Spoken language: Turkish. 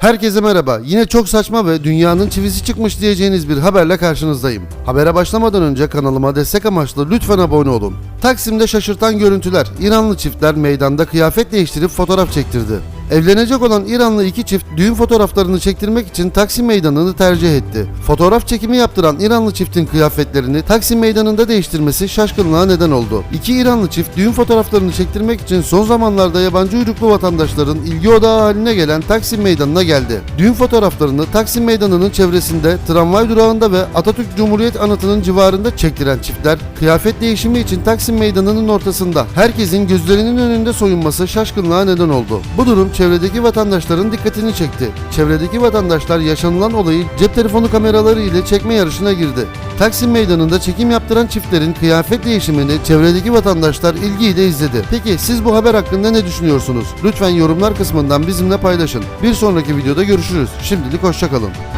Herkese merhaba. Yine çok saçma ve dünyanın çivisi çıkmış diyeceğiniz bir haberle karşınızdayım. Habere başlamadan önce kanalıma destek amaçlı lütfen abone olun. Taksim'de şaşırtan görüntüler. İranlı çiftler meydanda kıyafet değiştirip fotoğraf çektirdi. Evlenecek olan İranlı iki çift düğün fotoğraflarını çektirmek için Taksim Meydanı'nı tercih etti. Fotoğraf çekimi yaptıran İranlı çiftin kıyafetlerini Taksim Meydanı'nda değiştirmesi şaşkınlığa neden oldu. İki İranlı çift düğün fotoğraflarını çektirmek için son zamanlarda yabancı uyruklu vatandaşların ilgi odağı haline gelen Taksim Meydanı'na geldi. Düğün fotoğraflarını Taksim Meydanı'nın çevresinde, tramvay durağında ve Atatürk Cumhuriyet Anıtı'nın civarında çektiren çiftler, kıyafet değişimi için Taksim Meydanı'nın ortasında herkesin gözlerinin önünde soyunması şaşkınlığa neden oldu. Bu durum çevredeki vatandaşların dikkatini çekti. Çevredeki vatandaşlar yaşanılan olayı cep telefonu kameraları ile çekme yarışına girdi. Taksim Meydanı'nda çekim yaptıran çiftlerin kıyafet değişimini çevredeki vatandaşlar ilgiyle izledi. Peki siz bu haber hakkında ne düşünüyorsunuz? Lütfen yorumlar kısmından bizimle paylaşın. Bir sonraki videoda görüşürüz. Şimdilik hoşçakalın.